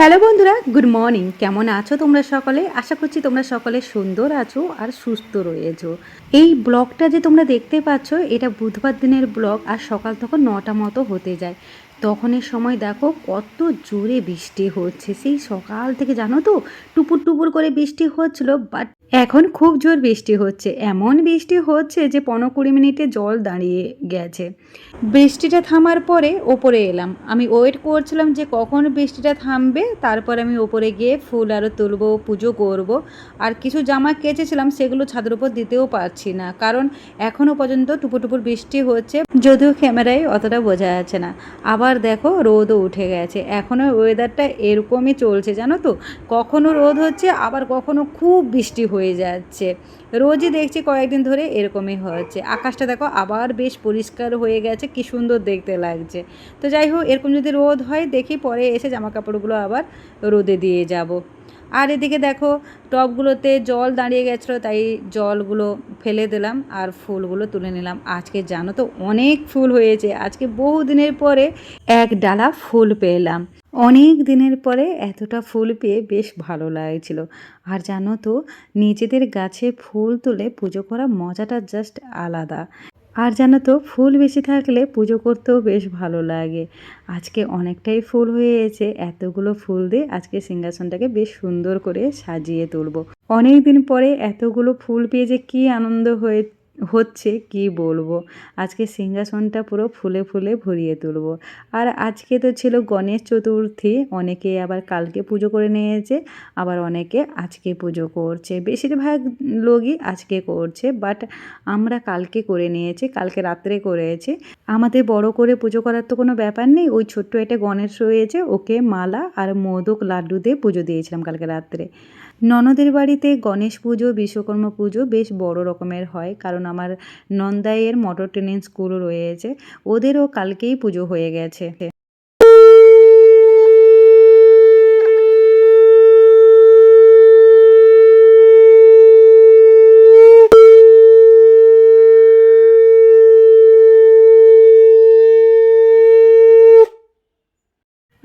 Hello বন্ধুরা, good morning. কেমন আছো তোমরা সকলে? আশা করছি তোমরা সকলে সুন্দর আছো আর সুস্থ রয়েছো। এই ব্লগটা যে তোমরা দেখতে পাচ্ছ, এটা বুধবার দিনের ব্লগ আর সকাল তখন নটা মতো হতে যায়। তখনের সময় দেখো কত জোরে বৃষ্টি হচ্ছে। সেই সকাল থেকে জানো তো, টুপুর টুপুর করে বৃষ্টি হচ্ছিল বাট এখন খুব জোর বৃষ্টি হচ্ছে। এমন বৃষ্টি হচ্ছে যে পনেরো কুড়ি মিনিটে জল দাঁড়িয়ে গেছে। বৃষ্টিটা থামার পরে ওপরে এলাম। আমি ওয়েট করছিলাম যে কখন বৃষ্টিটা থামবে। তারপর আমি ওপরে গিয়ে ফুল আরও তুলব, পুজো করব। আর কিছু জামা কেচেছিলাম, সেগুলো ছাদের উপর দিতেও পারছি না। কারণ এখনও পর্যন্ত টুপুর বৃষ্টি হচ্ছে, যদিও ক্যামেরায় অতটা বোঝা যাচ্ছে না। আবার দেখো, রোদও উঠে গেছে। এখনও ওয়েদারটা এরকমই চলছে, জানো তো? কখনো রোদ হচ্ছে, আবার কখনো খুব বৃষ্টি হয়ে যাচ্ছে। রোজই দেখছি কয়েকদিন ধরে এরকমই হচ্ছে। আকাশটা দেখো আবার বেশ পরিষ্কার হয়ে গেছে, কি সুন্দর দেখতে লাগছে। তো যাই হোক, এরকম যদি রোদ হয়, দেখি পরে এসে জামা কাপড়গুলো আবার রোদে দিয়ে যাব। আর এদিকে দেখো টবগুলোতে জল দাঁড়িয়ে গেছিল, তাই জলগুলো ফেলে দিলাম আর ফুলগুলো তুলে নিলাম। আজকে জানো তো অনেক ফুল হয়েছে। আজকে বহু দিনের পরে এক ডালা ফুল পেলাম। অনেক দিনের পরে এতটা ফুল পেয়ে বেশ ভালো লাগছিল। আর জানো তো, নিজেদের গাছে ফুল তুলে পুজো করা মজাটা জাস্ট আলাদা। আর জানো তো, ফুল বেশি থাকলে পুজো করতেও বেশ ভালো লাগে। আজকে অনেকটাই ফুল হয়েছে এতগুলো ফুল দিয়ে আজকে সিংহাসনটাকে বেশ সুন্দর করে সাজিয়ে তুলবো। অনেক দিন পরে এতগুলো ফুল পেয়ে যে কী আনন্দ হয়ে হচ্ছে কি বলব? আজকে সিংহাসনটা পুরো ফুলে ফুলে ভরিয়ে তুলব। আর আজকে তো ছিল গণেশ চতুর্থী, অনেকে আবার কালকে পুজো করে নিয়েছে, আবার অনেকে আজকে পুজো করছে। বেশিরভাগ লোকই আজকে করছে বাট আমরা কালকে করে নিয়েছি, কালকে রাত্রে করেছি। আমাদের বড় করে পুজো করার তো কোনো ব্যাপার নেই, ওই ছোট্ট একটা গণেশ রয়েছে, ওকে মালা আর মোদক লাড্ডু দিয়ে পুজো দিয়েছিলাম কালকে রাত্রে। ননদের বাড়িতে গণেশ পুজো, বিশ্বকর্মা পুজো বেশ বড় রকমের হয়, কারণ আমার নন্দাইয়ের মোটর ট্রেনিং স্কুল রয়েছে। ওদেরও কালকেই পুজো হয়ে গেছে।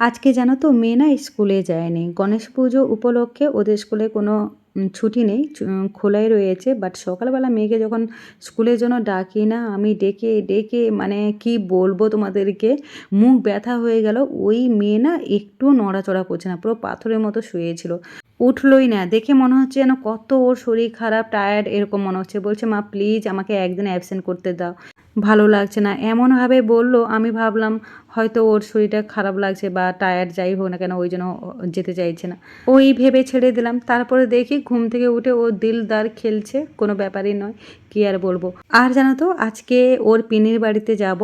আজকে জানো তো মেয়ে না স্কুলে যায়নি। গণেশ পুজো উপলক্ষে ওদের স্কুলে কোনো ছুটি নেই খোলাই রয়েছে বাট সকালবেলা মেয়েকে যখন স্কুলের জন্য ডাকি না, আমি ডেকে ডেকে মানে কি বলব তোমাদেরকে, মুখ ব্যথা হয়ে গেল, ওই মেয়ে না একটু নড়াচড়া করছে না, পুরো পাথরের মতো শুয়েছিল। উঠলোই না, দেখে মনে হচ্ছে যেন কত ওর শরীর খারাপ টায়ার্ড এরকম মনে হচ্ছে। বলছে, মা প্লিজ আমাকে একদিন অ্যাবসেন্ট করতে দাও। ভালো লাগছে না, এমনভাবে বলল, আমি ভাবলাম হয়তো ওর শরীরটা খারাপ লাগছে বা টায়ার্ড যাই হোক না কেন, ওই জন্য যেতে চাইছে না। ওই ভেবে ছেড়ে দিলাম। তারপরে দেখি ঘুম থেকে উঠে ও দিলদার খেলছে, কোনো ব্যাপারই নয়, কি আর বলব। আর জানো তো, আজকে ওর পিনির বাড়িতে যাব।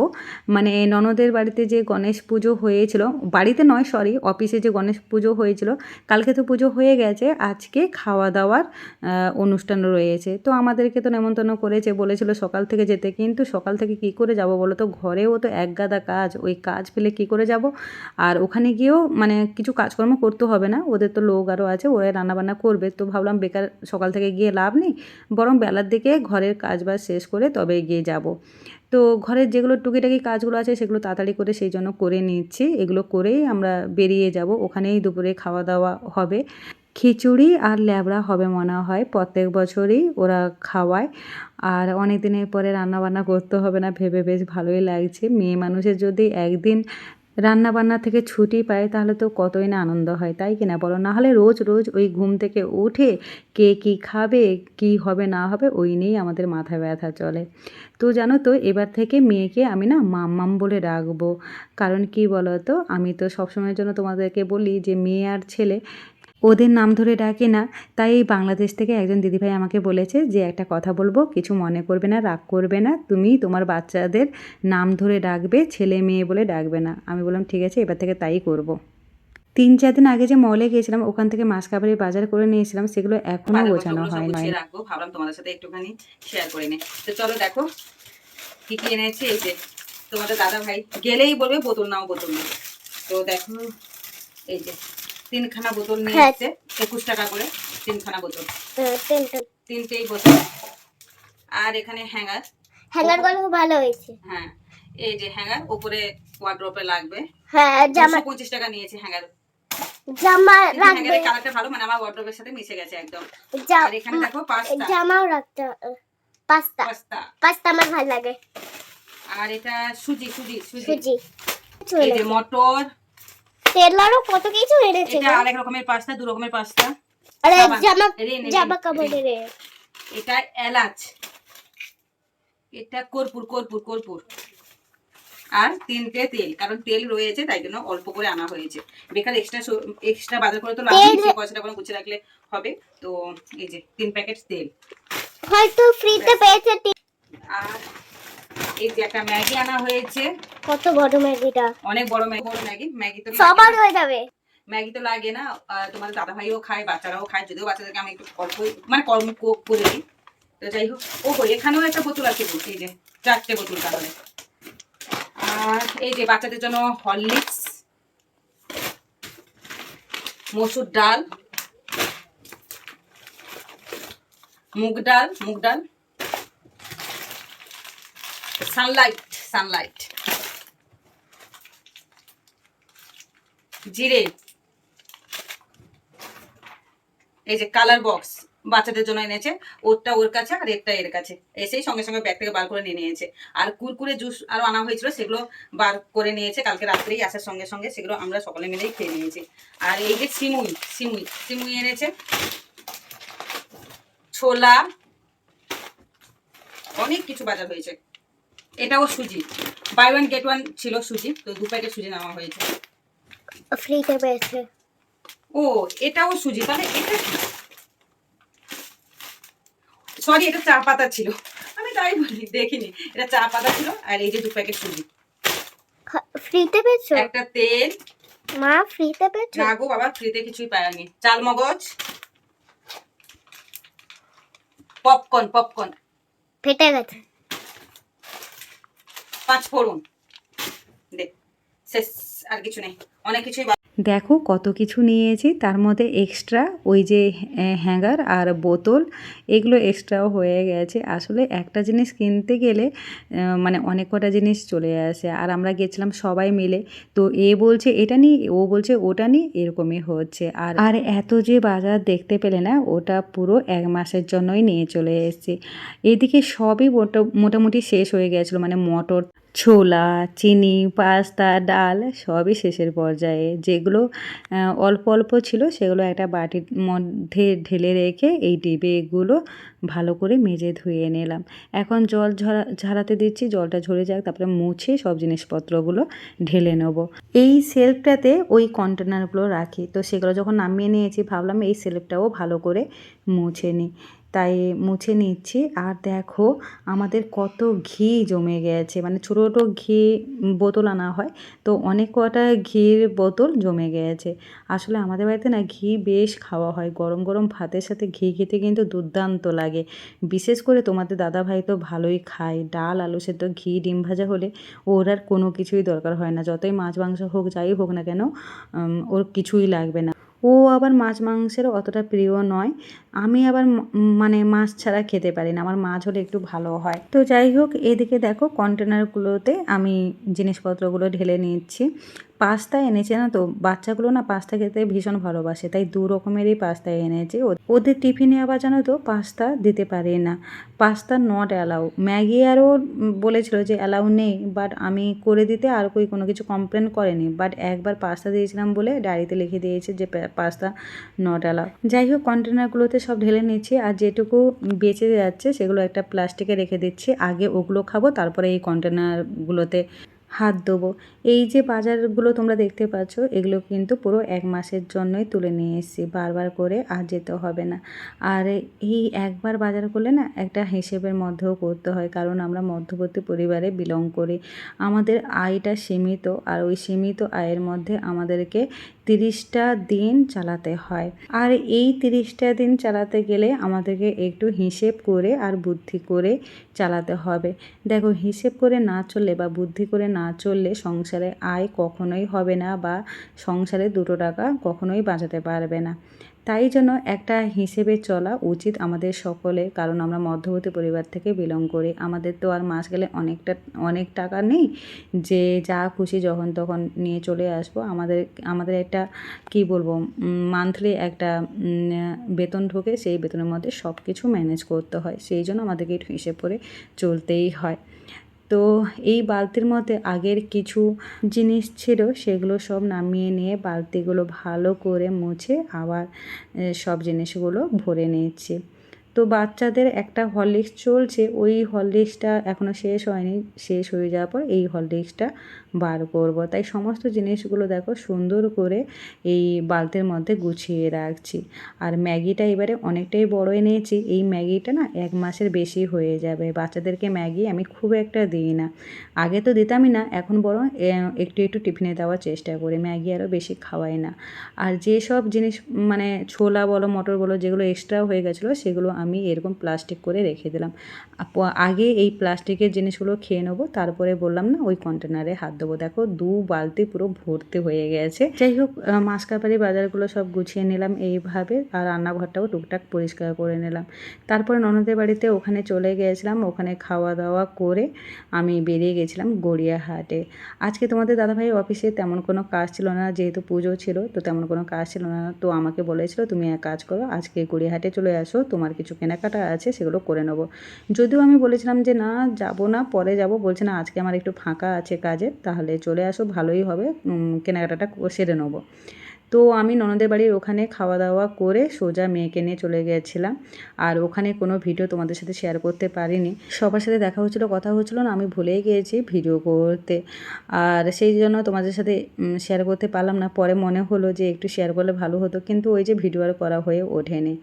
মানে ননদের বাড়িতে যে গণেশ পুজো হয়েছিল, বাড়িতে নয় সরি অফিসে যে গণেশ পুজো হয়েছিল, কালকে তো পুজো হয়ে গেছে, আজকে খাওয়া দাওয়ার অনুষ্ঠান রয়েছে। তো আমাদেরকে তো নেমন্তন্ন করেছে, বলেছিল সকাল থেকে যেতে, কিন্তু সকাল থেকে কি করে যাব বলো তো? ঘরেও তো এক গাদা কাজ, ওই কাজ ফেলে কি করে যাব? আর ওখানে গিয়েও মানে কিছু কাজকর্ম করতে হবে না। ওদের তো লোক আরও আছে, ওরা রান্নাবান্না করবে। তো ভাবলাম বেকার সকাল থেকে গিয়ে লাভ নেই, বরং বেলার দিকে ঘরের কাজ বাজ শেষ করে তবে গিয়ে যাব। তো ঘরের যেগুলো টুকিটাকি কাজগুলো আছে, সেগুলো তাড়াতাড়ি করে সেই জন্য করে নিচ্ছি। এগুলো করেই আমরা বেরিয়ে যাব। ওখানেই দুপুরে খাওয়া দাওয়া হবে। খিচুড়ি আর ল্যাবড়া হবে মনে হয়। প্রত্যেক বছরই ওরা খাওয়ায়। আর অনেক দিনের পরে রান্না বান্না করতে হবে না, ভেবে বেশ ভালোই লাগছে। মেয়ে মানুষের যদি একদিন রান্না বান্না থেকে ছুটি পায়, তাহলে তো কতই না আনন্দ হয়, তাই বলো? না হলে রোজ রোজ ওই ঘুম থেকে উঠে কে কী খাবে, কি হবে, না হবে, ওই নিয়েই আমাদের মাথা ব্যথা চলে। তো জানো তো, এবার থেকে মেয়েকে আমি না মাম্মাম বলে রাখব কারণ কি বলো তো, আমি তো সবসময়ের জন্য তোমাদেরকে বলি যে, মেয়ে আর ছেলে ওদের নাম ধরে ডাকে না। তাই এই বাংলাদেশ থেকে একজন দিদিভাই আমাকে বলেছে যে একটা কথা বলব কিছু মনে করবে না রাগ করবে না। তুমি তোমার বাচ্চাদের নাম ধরে ডাকবে ছেলে মেয়ে বলে ডাকবে না। আমি বললাম ঠিক আছে এবার থেকে তাই করব। তিন চার দিন আগে যে মলে গিয়েছিলাম ওখান থেকে মাছ কাবারি বাজার করে নিয়েছিলাম সেগুলো এখনও গোছানো হয় নাই। রাখব ভাবলাম তোমাদের সাথে একটুখানি শেয়ার করে নি তো চলো দেখো কি কি এনেছি এই যে তোমাদের দাদা ভাই গেলেই বলবে বোতল নাও বোতল নাও। তো দেখো এই যে তিনখানা বোতল নিয়ে হ্যাঁ। এসছে একুশ টাকা করে তিনখানা বোতল। তিনটেই বোতল। আর এখানে হ্যাঙ্গার। হ্যাঙ্গারগুলো ভালো হয়েছে। হ্যাঁ এই যে হ্যাঙ্গার উপরে ওয়ার্ড্রপে লাগবে। হ্যাঁ জামা দুশো পঁচিশ টাকা নিয়েছে হ্যাঙ্গার। জামা রাখবে। হ্যাঙ্গারের কালারটা ভালো মানে আমার ওয়ার্ড্রোবের সাথে মিশে গেছে একদম। আর এখানে দেখো পাস্তা। জামাও রাখতে পাস্তা। পাস্তা। পাস্তা আমার ভালো লাগে। আর এটা সুজি সুজি সুজি। সুজি। এই যে মটর তেলারও কত কিছু এনেছে এটা আরেক রকমের পাস্তা দু রকমের পাস্তা। আরে জামা জামা। কাপড়ের এটা এলাচ। এটা কর্পূর কর্পূর কর্পূর। আর তিনটে তেল কারণ তেল রয়েছে তাই জন্য অল্প করে আনা হয়েছে। বেকার এক্সট্রা এক্সট্রা বাজার করে তো নেই পয়সাটা কোনো গুছিয়ে রাখলে হবে। তো এই যে তিন প্যাকেট তেল। হয়তো ফ্রিতে পেয়েছে আর এই যে একটা ম্যাগি আনা হয়েছে। কত বড় ম্যাগিটা? অনেক বড় ম্যাগি বড় ম্যাগি। ম্যাগি তো লাগে সবার না। হয়ে যাবে। ম্যাগি তো লাগে না। আহ, তোমার দাদা ভাইও খায় বাচ্চারাও খায়। যদিও বাচ্চাদেরকে আমি একটু অল্প মানে কর্ম করে দিই। তো যাই হোক ও এখানেও একটা বোতল আছে এই যে চারটে বোতল তাহলে। আর এই যে বাচ্চাদের জন্য হরলিক্স মসুর ডাল মুগ ডাল মুগ ডাল সানলাইট সানলাইট জিরে। এই যে কালার বক্স বাচ্চাদের জন্য এনেছে, ওরটা ওর কাছে আর একটা এর কাছে। এসেই সঙ্গে সঙ্গে ব্যাগ থেকে বার করে নিয়ে নিয়েছে। আর কুরকুরে জুস আরও আনা হয়েছিল, সেগুলো বার করে নিয়েছে, কালকে রাত্রেই আসার সঙ্গে সঙ্গে, সেগুলো আমরা সকলে মিলেই খেয়ে নিয়েছি। আর এই যে সিমুই সিমুই সিমুই এনেছে। ছোলা, অনেক কিছু বাজার হয়েছে। এটাও সুজি। বাই ওয়ান গেট ওয়ান ছিল সুজি তো দু প্যাকেট সুজি নেওয়া হয়েছে। ফ্রিতে পেয়েছে। ও এটাও সুজি তাহলে এটা সরি এটা চা পাতা ছিল। আমি তাই বলি দেখিনি। এটা চা পাতা ছিল আর এই যে দু প্যাকেট সুজি। ফ্রিতে পেয়েছ? একটা তেল। মা ফ্রিতে পেয়েছ? না গো বাবা ফ্রিতে কিছুই পাইনি। চাল মগজ। পপকর্ন পপকর্ন ফেটে গেছে। পাঁচ ফোড়ন শেষ, আর কিছু নেই। অনেক কিছুই দেখো কত কিছু নিয়েছি, তার মধ্যে এক্সট্রা ওই যে হ্যাঙ্গার আর বোতল, এগুলো এক্সট্রাও হয়ে গেছে। আসলে একটা জিনিস কিনতে গেলে মানে অনেক কটা জিনিস চলে আসে। আর আমরা গেছিলাম সবাই মিলে, তো এ বলছে, এটা নি, ও বলছে, ওটা নি, এরকমই হচ্ছে। আর আর এত যে বাজার দেখতে পেলে না, ওটা পুরো এক মাসের জন্যই নিয়ে চলে এসেছি। এদিকে সবই মোটা- মোটামুটি শেষ হয়ে গেছিল মানে মটর ছোলা, চিনি, পাস্তা, ডাল সবই শেষের পর্যায়ে। যেগুলো অল্প অল্প ছিল সেগুলো একটা বাটির মধ্যে ঢেলে রেখে এই ডিবেগুলো ভালো করে মেজে ধুয়ে নিলাম। এখন জল ঝরা ঝরাতে দিচ্ছি, জলটা ঝরে যাক, তারপরে মুছে সব জিনিসপত্রগুলো ঢেলে নেব। এই সেলফটাতে ওই কন্টেনারগুলো রাখি। তো সেগুলো যখন নামিয়ে নিয়েছি, ভাবলাম এই সেলফটাও ভালো করে মুছে নিই। তাই মুছে নিচ্ছি। আর দেখো, আমাদের কত ঘি জমে গেছে। মানে ছোটো ছোটো ঘি বোতল আনা হয়, তো অনেক কটা ঘির বোতল জমে গেছে। আসলে আমাদের বাড়িতে না ঘি বেশ খাওয়া হয়। গরম গরম ভাতের সাথে ঘি খেতে কিন্তু দুর্দান্ত লাগে। বিশেষ করে তোমাদের দাদা ভাই তো ভালোই খায়। ডাল, আলু সেদ্ধ, ঘি, ডিম ভাজা হলে ওর আর কোনো কিছুই দরকার হয় না। যতই মাছ, মাংস হোক, যাই হোক না কেন ওর কিছুই লাগবে না। ও আবার মাছ মাংসের অতটা প্রিয় নয়। আমি আবার মানে মাছ ছাড়া খেতে পারি না, আমার মাছ হলে একটু ভালো হয়। তো যাই হোক, এদিকে দেখো কন্টেনারগুলোতে আমি জিনিসপত্রগুলো ঢেলে নিচ্ছি পাস্তা এনেছে না তো? বাচ্চাগুলো না পাস্তা খেতে ভীষণ ভালোবাসে, তাই দু রকমেরই পাস্তা এনেছে। ওদের টিফিনে আবার জানো তো পাস্তা দিতে পারে না। পাস্তা নট অ্যালাউ ম্যাগি আরও বলেছিল যে অ্যালাউ নেই বাট আমি করে দিতে আর কই কোনো কিছু কমপ্লেন করেনি। বাট একবার পাস্তা দিয়েছিলাম বলে ডায়েরিতে লিখে দিয়েছে যে পাস্তা নট অ্যালাউ যাই হোক, কন্টেনারগুলোতে সব ঢেলে নিচ্ছি আর যেটুকু বেঁচে যাচ্ছে সেগুলো একটা প্লাস্টিকে রেখে দিচ্ছি। আগে ওগুলো খাব, তারপরে এই কন্টেনারগুলোতে হাত দেবো এই যে বাজারগুলো তোমরা দেখতে পাচ্ছ, এগুলো কিন্তু পুরো এক মাসের জন্যই তুলে নিয়ে এসেছি, বারবার করে আর যেতে হবে না। আর এই একবার বাজার করলে না একটা হিসেবের মধ্যেও করতে হয়, কারণ আমরা মধ্যবর্তী পরিবারে বিলং করি। আমাদের আয়টা সীমিত, আর ওই সীমিত আয়ের মধ্যে আমাদেরকে তিরিশটা দিন চালাতে হয়। আর এই তিরিশটা দিন চালাতে গেলে আমাদেরকে একটু হিসেব করে আর বুদ্ধি করে চালাতে হবে। দেখো, হিসেব করে না চললে বা বুদ্ধি করে না চললে সংসারে আয় কখনোই হবে না বা সংসারে দুটো টাকা কখনোই বাঁচাতে পারবে না। তাই জন্য একটা হিসেবে চলা উচিত আমাদের সকলে কারণ আমরা মধ্যবর্তী পরিবার থেকে বিলং করি। আমাদের তো আর মাস গেলে অনেকটা, অনেক টাকা নেই, যে যা খুশি যখন তখন নিয়ে চলে আসব। আমাদের আমাদের একটা, কি বলব মান্থলি একটা বেতন ঢোকে, সেই বেতনের মধ্যে সব কিছু ম্যানেজ করতে হয়। সেই জন্য আমাদেরকে একটু হিসেব করে চলতেই হয়। তো এই বালতির মধ্যে আগের কিছু জিনিস ছিল, সেগুলো সব নামিয়ে নিয়ে বালতিগুলো ভালো করে মুছে আবার সব জিনিসগুলো ভরে নিচ্ছি তো বাচ্চাদের একটা হরলিক্স চলছে, ওই হরলিক্সটা এখনও শেষ হয়নি, শেষ হয়ে যাওয়ার পর এই হরলিক্সটা বার করব। তাই সমস্ত জিনিসগুলো দেখো সুন্দর করে এই বালতির মধ্যে গুছিয়ে রাখছি। আর ম্যাগিটা এবারে অনেকটাই বড় এনেছি, এই ম্যাগিটা না এক মাসের বেশি হয়ে যাবে। বাচ্চাদেরকে ম্যাগি আমি খুব একটা দিই না। আগে তো দিতামই না, এখন বরং একটু একটু টিফিনে দেওয়ার চেষ্টা করি, ম্যাগি আরও বেশি খাওয়াই না। আর যেসব জিনিস মানে ছোলা বলো, মটর বলো, যেগুলো এক্সট্রা হয়ে গেছিল, সেগুলো আমি এরকম প্লাস্টিক করে রেখে দিলাম। আগে এই প্লাস্টিকের জিনিসগুলো খেয়ে নেব তারপরে বললাম না ওই কন্টেনারে হাত দেবো। দেখো দু বালতি পুরো ভর্তি হয়ে গেছে। যাই হোক আহ, মাসকাবারি বাজারগুলো সব গুছিয়ে নিলাম এইভাবে আর রান্নাঘরটাও টুকটাক পরিষ্কার করে নিলাম। তারপরে ননদের বাড়িতে ওখানে চলে গিয়েছিলাম ওখানে খাওয়া দাওয়া করে আমি বেরিয়ে গেছিলাম গড়িয়াহাটে। আজকে তোমাদের দাদাভাই অফিসে তেমন কোনো কাজ ছিল না যেহেতু পুজো ছিল তো তেমন কোনো কাজ ছিল না। তো আমাকে বলেছিল তুমি এক কাজ করো আজকে গড়িয়াহাটে চলে আসো তোমার কিছু কেনাকাটা আছে সেগুলো করে নেব। যদিও আমি বলেছিলাম যে না, যাব না, পরে যাব, বলছে না, আজকে আমার একটু ফাঁকা আছে কাজে, তাহলে চলে আসো, ভালোই হবে কেনাকাটাটা সেরে নেব। তো আমি ননদের বাড়ির ওখানে খাওয়া দাওয়া করে সোজা মেয়েকে নিয়ে চলে গেছিলাম। আর ওখানে কোনো ভিডিও তোমাদের সাথে শেয়ার করতে পারিনি। সবার সাথে দেখা হচ্ছিল, কথা হচ্ছিল না, আমি ভুলেই গিয়েছি ভিডিও করতে। আর সেই জন্য তোমাদের সাথে শেয়ার করতে পারলাম না। পরে মনে হলো যে একটু শেয়ার করলে ভালো হতো, কিন্তু ওই যে ভিডিও আর করা হয়ে ওঠেনি।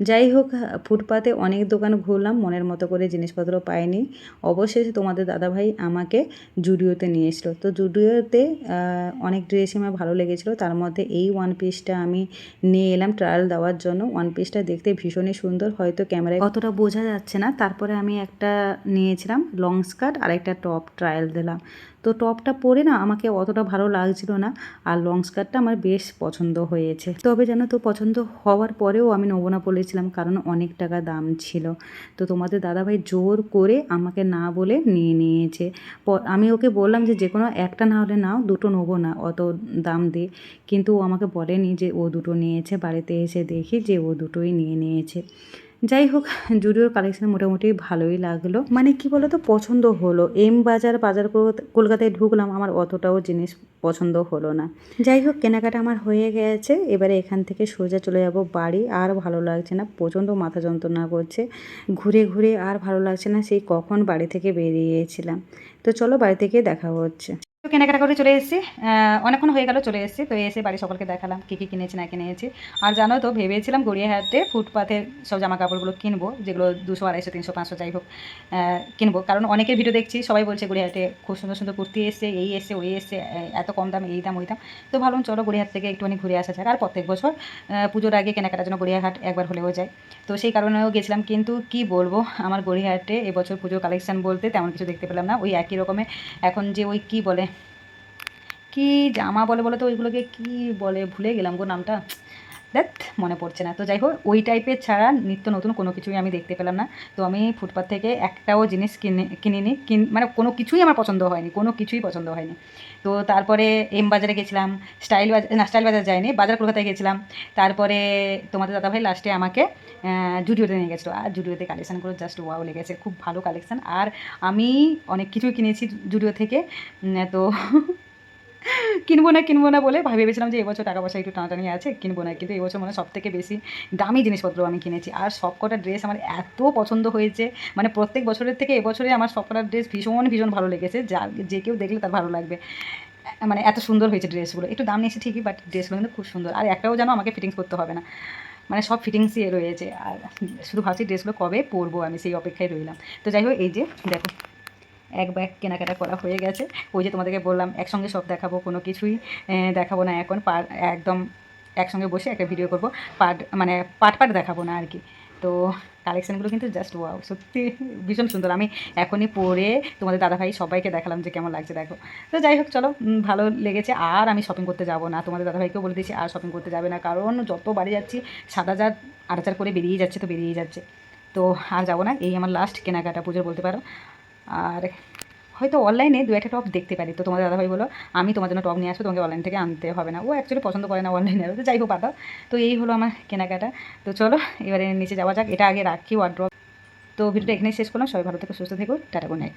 যাই হোক, ফুটপাতে অনেক দোকান ঘুরলাম, মনের মতো করে জিনিসপত্র পাইনি। অবশেষে তোমাদের দাদাভাই আমাকে জুডিওতে নিয়ে এসলো। তো জুডিওতে অনেক ড্রেসই আমার ভালো লেগেছিলো। তার মধ্যে এই ওয়ান পিসটা আমি নিয়ে এলাম ট্রায়াল দেওয়ার জন্য। ওয়ান পিসটা দেখতে ভীষণই সুন্দর, হয়তো ক্যামেরায় অতটা বোঝা যাচ্ছে না। তারপরে আমি একটা নিয়েছিলাম লং স্কার্ট আর একটা টপ ট্রায়াল দিলাম। তো টপটা পরে না আমাকে অতটা ভালো লাগছিল না, আর লং স্কার্টটা আমার বেশ পছন্দ হয়েছে। তবে জানো তো, পছন্দ হওয়ার পরেও আমি নেব না বলেছিলাম কারণ অনেক টাকা দাম ছিল। তো তোমাদের দাদাভাই জোর করে আমাকে না বলে নিয়ে নিয়েছে। আমি ওকে বললাম যে যে কোনো একটা না হলে নাও, দুটো নেব না, অত দাম দিয়ে কিন্তু ও আমাকে বলেনি যে ও দুটো নিয়েছে। বাড়িতে এসে দেখি যে ও দুটোই নিয়ে নিয়েছে। যাই হোক জুডিওর কালেকশন মোটামুটি ভালোই লাগল। মানে কি বলতো, পছন্দ হলো। এম বাজার বাজার কলকাতা- কলকাতায় ঢুকলাম, আমার অতটাও জিনিস পছন্দ হলো না। যাই হোক কেনাকাটা আমার হয়ে গেছে। এবারে এখান থেকে সোজা চলে যাব বাড়ি। আর ভালো লাগছে না, প্রচণ্ড মাথা যন্ত্রণা করছে। ঘুরে ঘুরে আর ভালো লাগছে না, সেই কখন বাড়ি থেকে বেরিয়েছিলাম। তো চলো, বাড়ি থেকে দেখা হচ্ছে। তো কেনাকাটা করে চলে এসেছি। অনেকক্ষণ হয়ে গেল চলে এসেছি। তো এসে বাড়ি সকলকে দেখালাম কী কী কিনেছি, না কিনেছি। আর জানো তো, ভেবেছিলাম গড়িয়াহাটে ফুটপাথে সব জামা কাপড়গুলো কিনবো, যেগুলো দুশো, আড়াইশো, তিনশো, পাঁচশো যাই হোক কিনবো। কারণ অনেকের ভিডিও দেখছি, সবাই বলছে গড়িয়াহাটে খুব সুন্দর সুন্দর কুর্তি এসছে, এই এসছে, ওই এসছে এত কম দাম এই দাম, ওই দাম। তো ভাবলাম চলো গড়িয়াহাট থেকে একটুখানি ঘুরে আসা যাক। আর প্রত্যেক বছর পুজোর আগে কেনাকাটার জন্য গড়িয়াহাট একবার হলেও যায়। তো সেই কারণেও গেছিলাম, কিন্তু কি বলব, আমার গড়িয়াহাটে এবছর পুজোর কালেকশান বলতে তেমন কিছু দেখতে পেলাম না। ওই একই রকমের এখন যে ওই কি বলে কি জামা বলে বলে তো, ওইগুলোকে কি বলে? ভুলে গেলাম গো নামটা। দেখ মনে পড়ছে না। তো যাই হোক, ওই টাইপের ছাড়া নিত্য নতুন কোনো কিছুই আমি দেখতে পেলাম না। তো আমি ফুটপাথ থেকে একটাও জিনিস কিনে, কিনিনি, কিন মানে কোনো কিছুই আমার পছন্দ হয়নি, কোনো কিছুই পছন্দ হয়নি। তো তারপরে এম বাজারে গেছিলাম স্টাইল বাজার না স্টাইল বাজার যাইনি, বাজার কলকাতায় গেছিলাম। তারপরে তোমাদের দাদাভাই লাস্টে আমাকে জুডিওতে নিয়ে গেছিল। আর জুডিওতে কালেকশানগুলো জাস্ট ওয়াও লেগেছে, খুব ভালো কালেকশান আর আমি অনেক কিছুই কিনেছি জুডিও থেকে। তো কিনবো না কিনবো না বলে ভাবে ভেবেছিলাম যে এবছর টাকা পয়সা একটু টানাটানি আছে, কিনবো না। কিন্তু এবছর মানে সব থেকে বেশি দামি জিনিসপত্র আমি কিনেছি। আর সবকটা ড্রেস আমার এত পছন্দ হয়েছে মানে প্রত্যেক বছরের থেকে এবছরে আমার সবকটা ড্রেস ভীষণ ভীষণ ভালো লেগেছে। যা, যে কেউ দেখলে তার ভালো লাগবে। মানে এত সুন্দর হয়েছে ড্রেসগুলো। একটু দাম নিয়েছে ঠিকই বাট ড্রেসগুলো কিন্তু খুব সুন্দর। আর একটাও যেন আমাকে ফিটিংস করতে হবে না। মানে সব ফিটিংসই রয়েছে। আর শুধু ভাবছি ড্রেসগুলো কবে পরবো আমি, সেই অপেক্ষায় রইলাম। তো যাই হোক, এই যে, দেখো। এক ব্যাগ কেনাকাটা করা হয়ে গেছে। ওই যে তোমাদেরকে বললাম, একসঙ্গে সব দেখাবো, কোনো কিছুই দেখাবো না এখন। পার, একদম একসঙ্গে বসে একটা ভিডিও করব। পার্ট মানে পার্ট পার্ট দেখাবো না আর কি। তো কালেকশানগুলো কিন্তু জাস্ট ওয়াও সত্যি ভীষণ সুন্দর। আমি এখনই পরে তোমাদের দাদাভাই সবাইকে দেখালাম যে কেমন লাগছে, দেখো। তো যাই হোক, চলো ভালো লেগেছে। আর আমি শপিং করতে যাব না। তোমাদের দাদাভাইকেও বলে দিয়েছি, আর শপিং করতে যাবে না। কারণ যত বাড়ি যাচ্ছি সাত হাজার আট হাজার করে বেরিয়ে যাচ্ছে, তো বেরিয়ে যাচ্ছে। তো আর যাব না। এই আমার লাস্ট কেনাকাটা, পুজোর বলতে পারো। আর হয়তো অনলাইনে দু একটা টপ দেখতে পারি। তো তোমাদের দাদাভাই বলো আমি তোমার জন্য টপ নিয়ে আসব, তোমাকে অনলাইন থেকে আনতে হবে না। ও অ্যাকচুয়ালি পছন্দ করে না অনলাইনে তো যাই হোক পাতা তো এই হলো আমার কেনাকাটা। তো চলো, এবারে নিচে যাওয়া যাক। এটা আগে রাখি ওয়ার্ড্রপ তো ভিডিওটা এখানেই শেষ করলাম। সবাই ভালো থেকে, সুস্থ থেকো। Tata good night